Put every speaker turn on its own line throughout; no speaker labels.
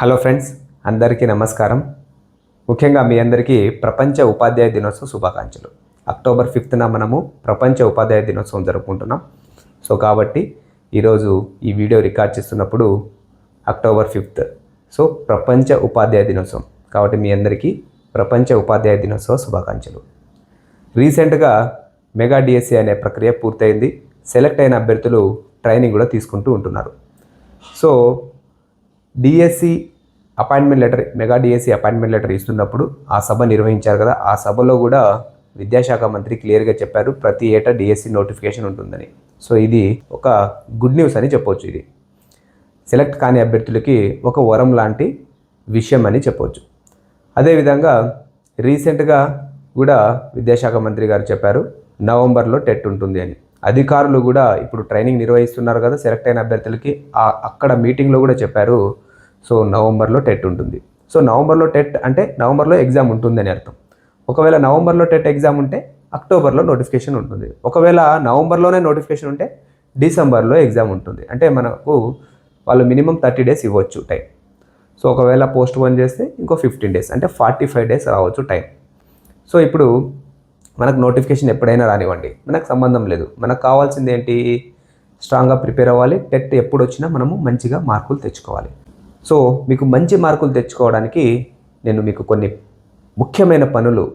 Hello friends అందరికీ నమస్కారం. ముఖ్యంగా మీ అందరికీ ప్రపంచ ఉపాధ్యాయ దినోత్సవ శుభాకాంక్షలు. అక్టోబర్ ఫిఫ్త్న మనము ప్రపంచ ఉపాధ్యాయ దినోత్సవం జరుపుకుంటున్నాం. సో కాబట్టి ఈరోజు ఈ వీడియో రికార్డ్ చేస్తున్నప్పుడు అక్టోబర్ ఫిఫ్త్. సో ప్రపంచ ఉపాధ్యాయ దినోత్సవం. కాబట్టి మీ అందరికీ ప్రపంచ ఉపాధ్యాయ దినోత్సవ శుభాకాంక్షలు. రీసెంట్గా మెగా డిఎస్సి అనే ప్రక్రియ పూర్తయింది. సెలెక్ట్ అయిన అభ్యర్థులు ట్రైనింగ్ కూడా తీసుకుంటూ ఉంటున్నారు. So DSC appointment letter mega DSC appointment letter ఇస్తున్నప్పుడు ఆ సభ నిర్వహించారు కదా ఆ సభలో కూడా విద్యాశాఖ మంత్రి క్లియర్గా చెప్పారు ప్రతి ఏటా డిఎస్సి నోటిఫికేషన్ ఉంటుందని. సో ఇది ఒక గుడ్ న్యూస్ అని చెప్పవచ్చు ఇది. సెలెక్ట్ కాని అభ్యర్థులకి ఒక వరం లాంటి విషయం అని చెప్పవచ్చు అదేవిధంగా రీసెంట్గా కూడా విద్యాశాఖ మంత్రి గారు చెప్పారు నవంబర్లో టెట్ ఉంటుంది అని. అధికారులు కూడా ఇప్పుడు ట్రైనింగ్ నిర్వహిస్తున్నారు కదా సెలెక్ట్ అయిన అభ్యర్థులకి. ఆ అక్కడ మీటింగ్లో కూడా చెప్పారు. సో నవంబర్లో టెట్ ఉంటుంది. సో నవంబర్లో టెట్ అంటే నవంబర్లో ఎగ్జామ్ ఉంటుందని అర్థం. ఒకవేళ నవంబర్లో టెట్ ఎగ్జామ్ ఉంటే అక్టోబర్లో నోటిఫికేషన్ ఉంటుంది. ఒకవేళ నవంబర్లోనే నోటిఫికేషన్ ఉంటే డిసెంబర్లో ఎగ్జామ్ ఉంటుంది. అంటే మనకు వాళ్ళు మినిమం థర్టీ డేస్ ఇవ్వచ్చు టైం. సో ఒకవేళ పోస్ట్ పోన్ చేస్తే ఇంకో ఫిఫ్టీన్ డేస్ అంటే ఫార్టీ ఫైవ్ డేస్ రావచ్చు టైం. సో ఇప్పుడు మనకు నోటిఫికేషన్ ఎప్పుడైనా రానివ్వండి. మనకు సంబంధం లేదు. మనకు కావాల్సింది ఏంటి? స్ట్రాంగ్గా ప్రిపేర్ అవ్వాలి. టెట్ ఎప్పుడు వచ్చినా మనము మంచిగా మార్కులు తెచ్చుకోవాలి. సో మీకు మంచి మార్కులు తెచ్చుకోవడానికి నేను మీకు కొన్ని ముఖ్యమైన పనులు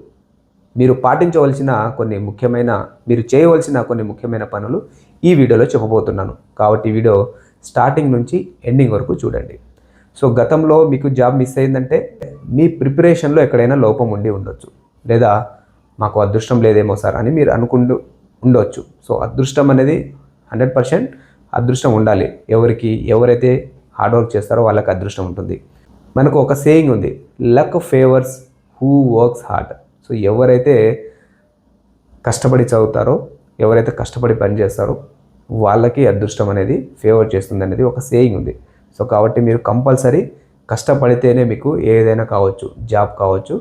మీరు పాటించవలసిన కొన్ని ముఖ్యమైన మీరు చేయవలసిన కొన్ని ముఖ్యమైన పనులు ఈ వీడియోలో చెప్పబోతున్నాను. కాబట్టి వీడియో స్టార్టింగ్ నుంచి ఎండింగ్ వరకు చూడండి. సో గతంలో మీకు జాబ్ మిస్ అయిందంటే మీ ప్రిపరేషన్లో ఎక్కడైనా లోపం ఉండి ఉండొచ్చు. లేదా మాకు అదృష్టం లేదేమో సార్ అని మీరు అనుకుంటూ ఉండొచ్చు. సో అదృష్టం అనేది హండ్రెడ్ పర్సెంట్ అదృష్టం ఉండాలి. ఎవరికి ఎవరైతే హార్డ్ వర్క్ చేస్తారో వాళ్ళకి అదృష్టం ఉంటుంది. మనకు ఒక సేయింగ్ ఉంది luck favours who works hard so ఎవరైతే కష్టపడి చదువుతారో ఎవరైతే కష్టపడి పని చేస్తారో వాళ్ళకి అదృష్టం అనేది ఫేవర్ చేస్తుంది అనేది ఒక సేయింగ్ ఉంది. సో కాబట్టి మీరు కంపల్సరీ కష్టపడితేనే మీకు ఏదైనా కావచ్చు జాబ్ కావచ్చు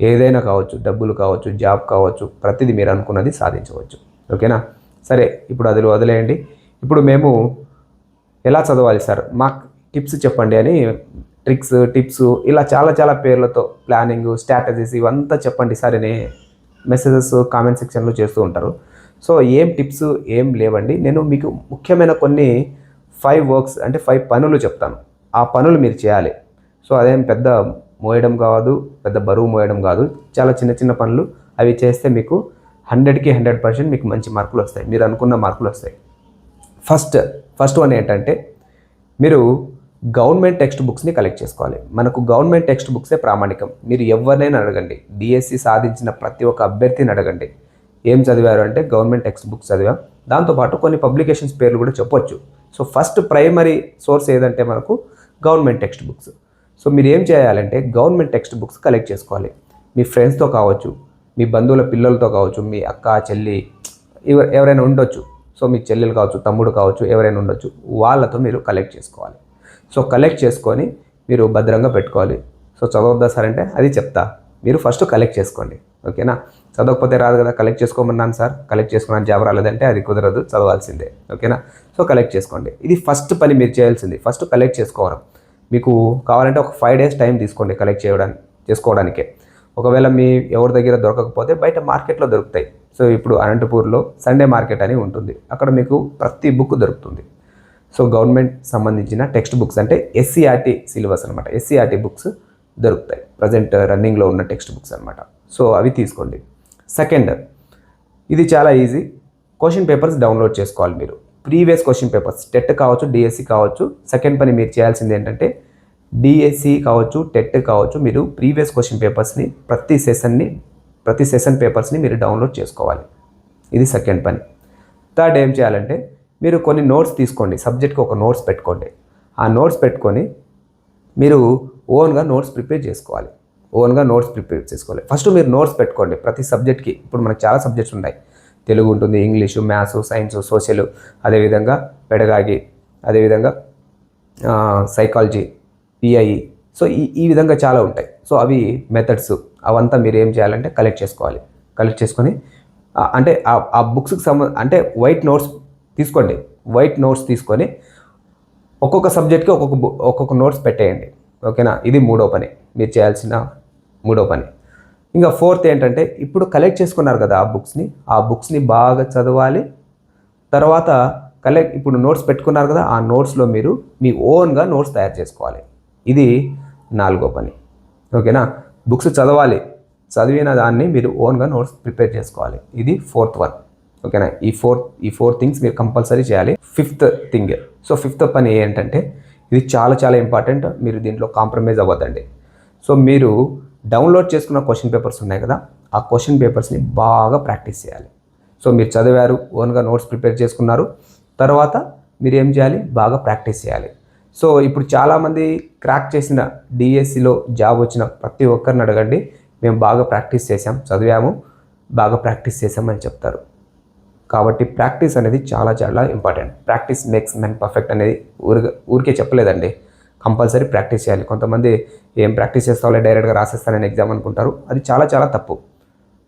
ఏదైనా కావచ్చు డబ్బులు కావచ్చు జాబ్ కావచ్చు ప్రతిదీ మీరు అనుకున్నది సాధించవచ్చు. ఓకేనా? సరే ఇప్పుడు అది వదిలేయండి. ఇప్పుడు మేము ఎలా చదవాలి సార్? మాకు టిప్స్ చెప్పండి అని ట్రిక్స్ టిప్స్ ఇలా చాలా చాలా పేర్లతో ప్లానింగ్ స్ట్రాటజీస్ ఇవంతా చెప్పండి సార్ అని మెసేజెస్ కామెంట్ సెక్షన్లో చేస్తూ ఉంటారు. సో ఏం టిప్స్ ఏం లేవండి. నేను మీకు ముఖ్యమైన కొన్ని ఫైవ్ వర్క్స్ అంటే ఫైవ్ పనులు చెప్తాను. ఆ పనులు మీరు చేయాలి. సో అదేం పెద్ద మోయడం కాదు పెద్ద బరువు మోయడం కాదు. చాలా చిన్న చిన్న పనులు. అవి చేస్తే మీకు హండ్రెడ్కి హండ్రెడ్ పర్సెంట్ మీకు మంచి మార్కులు వస్తాయి. మీరు అనుకున్న మార్కులు వస్తాయి. ఫస్ట్ ఫస్ట్ వన్ ఏంటంటే మీరు గవర్నమెంట్ టెక్స్ట్ బుక్స్ని కలెక్ట్ చేసుకోవాలి. మనకు గవర్నమెంట్ టెక్స్ట్ బుక్సే ప్రామాణికం. మీరు ఎవరినైనా అడగండి. డిఎస్సి సాధించిన ప్రతి ఒక్క అభ్యర్థిని అడగండి. ఏం చదివారు అంటే గవర్నమెంట్ టెక్స్ట్ బుక్స్ చదివాం దాంతోపాటు కొన్ని పబ్లికేషన్స్ పేర్లు కూడా చెప్పొచ్చు. సో ఫస్ట్ ప్రైమరీ సోర్స్ ఏదంటే మనకు గవర్నమెంట్ టెక్స్ట్ బుక్స్ సో మీరు ఏం చేయాలంటే గవర్నమెంట్ టెక్స్ట్ బుక్స్ కలెక్ట్ చేసుకోవాలి. మీ ఫ్రెండ్స్తో కావచ్చు మీ బంధువుల పిల్లలతో కావచ్చు మీ అక్క చెల్లి ఎవరైనా ఉండొచ్చు. సో మీ చెల్లెలు కావచ్చు తమ్ముడు కావచ్చు ఎవరైనా ఉండొచ్చు వాళ్ళతో మీరు కలెక్ట్ చేసుకోవాలి. సో కలెక్ట్ చేసుకొని మీరు భద్రంగా పెట్టుకోవాలి. సో చదవద్దా సార్ అంటే అది చెప్తా. మీరు ఫస్ట్ కలెక్ట్ చేసుకోండి. ఓకేనా? చదవకపోతే రాదు కదా కలెక్ట్ చేసుకోమన్నాను సార్. కలెక్ట్ చేసుకున్నాను జాబ్ రాలేదంటే అది కుదరదు చదవాల్సిందే. ఓకేనా? సో కలెక్ట్ చేసుకోండి. ఇది ఫస్ట్ పని మీరు చేయాల్సింది. ఫస్ట్ కలెక్ట్ చేసుకోవడం. మీకు కావాలంటే ఒక ఫైవ్ డేస్ టైం తీసుకోండి కలెక్ట్ చేయడానికి చేసుకోవడానికే. ఒకవేళ మీ ఎవరి దగ్గర దొరకకపోతే బయట మార్కెట్లో దొరుకుతాయి. సో ఇప్పుడు అనంతపూర్లో సండే మార్కెట్ అని ఉంటుంది. అక్కడ మీకు ప్రతి బుక్ దొరుకుతుంది. సో గవర్నమెంట్ సంబంధించిన టెక్స్ట్ బుక్స్ అంటే ఎస్సీఆర్టీ సిలబస్ అనమాట ఎస్సీఆర్టీ బుక్స్ దొరుకుతాయి. ప్రజెంట్ రన్నింగ్లో ఉన్న టెక్స్ట్ బుక్స్ అనమాట సో అవి తీసుకోండి. సెకండ్ ఇది చాలా ఈజీ క్వశ్చన్ పేపర్స్ డౌన్లోడ్ చేసుకోవాలి మీరు. Previous question papers. టెట్ కావచ్చు డిఎస్సి కావచ్చు. సెకండ్ పని మీరు చేయాల్సింది ఏంటంటే డిఎస్సి కావచ్చు టెట్ కావచ్చు మీరు ప్రీవియస్ క్వశ్చన్ పేపర్స్ని ప్రతి సెషన్ని ప్రతి సెషన్ పేపర్స్ని మీరు డౌన్లోడ్ చేసుకోవాలి. ఇది సెకండ్ పని. థర్డ్ ఏం చేయాలంటే మీరు కొన్ని నోట్స్ తీసుకోండి. సబ్జెక్ట్కి ఒక నోట్స్ పెట్టుకోండి. ఆ నోట్స్ పెట్టుకొని మీరు ఓన్గా నోట్స్ ప్రిపేర్ చేసుకోవాలి. ఓన్గా నోట్స్ ప్రిపేర్ చేసుకోవాలి. ఫస్ట్ మీరు నోట్స్ పెట్టుకోండి. ప్రతి సబ్జెక్ట్కి. ఇప్పుడు మనకు చాలా సబ్జెక్ట్స్ ఉన్నాయి. తెలుగు ఉంటుంది ఇంగ్లీషు మ్యాథ్స్ సైన్స్ సోషల్ అదేవిధంగా పెడగాగి అదేవిధంగా సైకాలజీ పిఐఈ సో ఈ ఈ విధంగా చాలా ఉంటాయి. సో అవి మెథడ్స్ అవంతా మీరు ఏం చేయాలంటే కలెక్ట్ చేసుకోవాలి. కలెక్ట్ చేసుకొని అంటే ఆ- ఆ బుక్స్కి సంబంధ అంటే వైట్ నోట్స్ తీసుకోండి. వైట్ నోట్స్ తీసుకొని ఒక్కొక్క సబ్జెక్ట్కి ఒక్కొక్క బు- ఒక్కొక్క నోట్స్ పెట్టేయండి. ఓకేనా? ఇది మూడో పని. మీరు చేయాల్సిన మూడో పని. ఇంకా ఫోర్త్ ఏంటంటే ఇప్పుడు కలెక్ట్ చేసుకున్నారు కదా ఆ బుక్స్ని ఆ బుక్స్ని బాగా చదవాలి. తర్వాత కలెక్ట్ ఇప్పుడు నోట్స్ పెట్టుకున్నారు కదా ఆ నోట్స్లో మీరు మీ ఓన్గా నోట్స్ తయారు చేసుకోవాలి. ఇది నాలుగో పని. ఓకేనా బుక్స్ చదవాలి. చదివిన దాన్ని మీరు ఓన్గా నోట్స్ ప్రిపేర్ చేసుకోవాలి. ఇది ఫోర్త్ వన్ ఓకేనా ఈ ఫోర్త్ ఈ ఫోర్ థింగ్స్ మీరు కంపల్సరీ చేయాలి. ఫిఫ్త్ థింగ్ సో ఫిఫ్త్ పని ఏంటంటే ఇది చాలా చాలా ఇంపార్టెంట్ మీరు దీంట్లో కాంప్రమైజ్ అవ్వద్దండి. సో మీరు డౌన్లోడ్ చేసుకున్న క్వశ్చన్ పేపర్స్ ఉన్నాయి కదా ఆ క్వశ్చన్ పేపర్స్ని బాగా ప్రాక్టీస్ చేయాలి. సో మీరు చదివారు ఓన్గా నోట్స్ ప్రిపేర్ చేసుకున్నారు తర్వాత మీరు ఏం చేయాలి? బాగా ప్రాక్టీస్ చేయాలి. సో ఇప్పుడు చాలామంది క్రాక్ చేసిన డిఎస్సిలో జాబ్ వచ్చిన ప్రతి ఒక్కరిని అడగండి మేము బాగా ప్రాక్టీస్ చేసాం చదివాము బాగా ప్రాక్టీస్ చేసామని చెప్తారు. కాబట్టి ప్రాక్టీస్ అనేది చాలా చాలా important. Practice makes men perfect అనేది ఊరికే ఊరికే చెప్పలేదండి. కంపల్సరీ ప్రాక్టీస్ చేయాలి. కొంతమంది ఏం ప్రాక్టీస్ చేస్తావులే డైరెక్ట్గా రాసేస్తానని ఎగ్జామ్ అనుకుంటారు. అది చాలా చాలా తప్పు.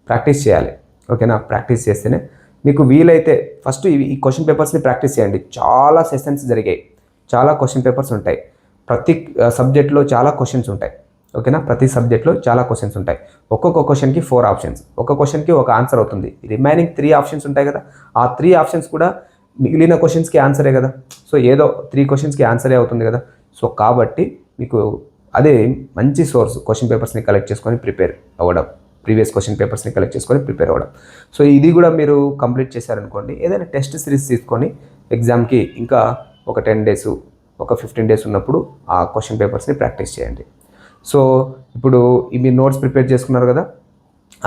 ప్రాక్టీస్ చేయాలి. ఓకేనా? ప్రాక్టీస్ చేస్తేనే మీకు వీలైతే ఫస్ట్ ఈ క్వశ్చన్ పేపర్స్ని ప్రాక్టీస్ చేయండి. చాలా సెషన్స్ జరిగాయి. చాలా క్వశ్చన్ పేపర్స్ ఉంటాయి. ప్రతి సబ్జెక్ట్లో చాలా క్వశ్చన్స్ ఉంటాయి. ఓకేనా? ప్రతి సబ్జెక్ట్లో చాలా క్వశ్చన్స్ ఉంటాయి. ఒక్కొక్క క్వశ్చన్కి ఫోర్ ఆప్షన్స్. ఒక క్వశ్చన్కి ఒక ఆన్సర్ అవుతుంది. రిమైనింగ్ త్రీ ఆప్షన్స్ ఉంటాయి కదా. ఆ త్రీ ఆప్షన్స్ కూడా మిగిలిన క్వశ్చన్స్కి ఆన్సరే కదా. సో ఏదో త్రీ క్వశ్చన్స్కి ఆన్సరే అవుతుంది కదా. సో కాబట్టి మీకు అదే మంచి సోర్స్ క్వశ్చన్ పేపర్స్ని కలెక్ట్ చేసుకొని ప్రిపేర్ అవ్వడం. ప్రీవియస్ క్వశ్చన్ పేపర్స్ని కలెక్ట్ చేసుకొని ప్రిపేర్ అవ్వడం. సో ఇది కూడా మీరు కంప్లీట్ చేశారనుకోండి ఏదైనా టెస్ట్ సిరీస్ తీసుకొని ఎగ్జామ్కి ఇంకా ఒక టెన్ డేస్ ఒక ఫిఫ్టీన్ డేస్ ఉన్నప్పుడు ఆ క్వశ్చన్ పేపర్స్ని ప్రాక్టీస్ చేయండి. సో ఇప్పుడు మీరు నోట్స్ ప్రిపేర్ చేసుకున్నారు కదా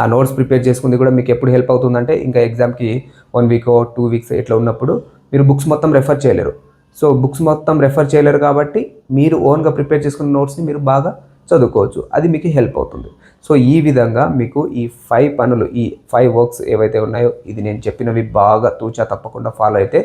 ఆ నోట్స్ ప్రిపేర్ చేసుకుంది కూడా మీకు ఎప్పుడు హెల్ప్ అవుతుందంటే ఇంకా ఎగ్జామ్కి వన్ వీక్ టూ వీక్స్ ఇట్లా ఉన్నప్పుడు మీరు బుక్స్ మొత్తం రెఫర్ చేయలేరు. సో బుక్స్ మొత్తం రెఫర్ చేయలేరు కాబట్టి మీరు ఓన్గా ప్రిపేర్ చేసుకున్న నోట్స్ని మీరు బాగా చదువుకోవచ్చు. అది మీకు హెల్ప్ అవుతుంది. సో ఈ విధంగా మీకు ఈ ఫైవ్ పనులు ఈ ఫైవ్ వర్క్స్ ఏవైతే ఉన్నాయో ఇది నేను చెప్పినవి బాగా తూచా తప్పకుండా ఫాలో అయితే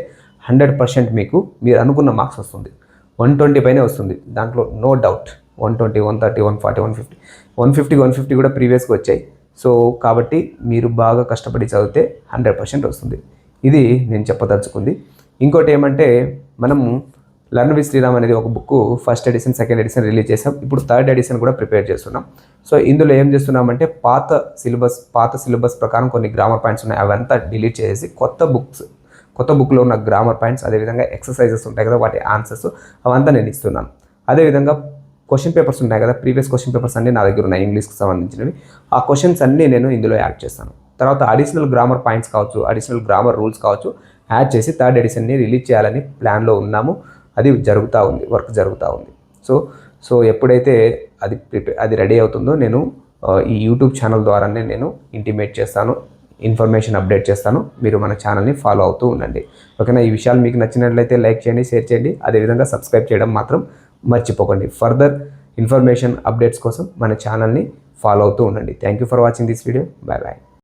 హండ్రెడ్ పర్సెంట్ మీకు మీరు అనుకున్న మార్క్స్ వస్తుంది. వన్ ట్వంటీ పైనే వస్తుంది. దాంట్లో no doubt one twenty one thirty one forty one fifty one fifty one fifty కూడా ప్రీవియస్గా వచ్చాయి. సో కాబట్టి మీరు బాగా కష్టపడి చదివితే హండ్రెడ్ పర్సెంట్ వస్తుంది. ఇది నేను చెప్పదలుచుకుంది. ఇంకోటి ఏమంటే మనము లర్న్ విత్ శ్రీరామ్ అనేది ఒక book first edition second edition release చేసాం. ఇప్పుడు థర్డ్ ఎడిషన్ కూడా ప్రిపేర్ చేస్తున్నాం. సో ఇందులో ఏం చేస్తున్నామంటే పాత సిలబస్ పాత సిలబస్ ప్రకారం కొన్ని గ్రామర్ పాయింట్స్ ఉన్నాయి. అవంతా డిలీట్ చేసి కొత్త బుక్స్ కొత్త బుక్లో ఉన్న గ్రామర్ పాయింట్స్ అదేవిధంగా ఎక్సర్సైజెస్ ఉంటాయి కదా వాటి ఆన్సర్స్ అవంతా నేను ఇస్తున్నాను. అదేవిధంగా క్వశ్చన్ పేపర్స్ ఉన్నాయి కదా ప్రీవియస్ క్వశ్చన్ పేపర్స్ అన్నీ నా దగ్గర ఉన్నాయి ఇంగ్లీష్కి సంబంధించినవి. ఆ క్వశ్చన్స్ అన్నీ నేను ఇందులో యాడ్ చేస్తాను. తర్వాత అడిషనల్ గ్రామర్ పాయింట్స్ కావచ్చు అడిషనల్ గ్రామర్ రూల్స్ కావచ్చు యాడ్ చేసి థర్డ్ ఎడిషన్ని రిలీజ్ చేయాలని ప్లాన్లో ఉన్నాము. అది జరుగుతూ ఉంది వర్క్ జరుగుతూ ఉంది. సో సో ఎప్పుడైతే అది ప్రిపేర్ అది రెడీ అవుతుందో నేను ఈ యూట్యూబ్ ఛానల్ ద్వారానే నేను ఇంటిమేట్ చేస్తాను ఇన్ఫర్మేషన్ అప్డేట్ చేస్తాను. మీరు మన ఛానల్ని ఫాలో అవుతూ ఉండండి. ఓకేనా? ఈ విషయాలు మీకు నచ్చినట్లయితే లైక్ చేయండి షేర్ చేయండి. అదేవిధంగా సబ్స్క్రైబ్ చేయడం మాత్రం మర్చిపోకండి. ఫర్దర్ ఇన్ఫర్మేషన్ అప్డేట్స్ కోసం మన ఛానల్ని ఫాలో అవుతూ ఉండండి. Thank you for watching this video. Bye bye.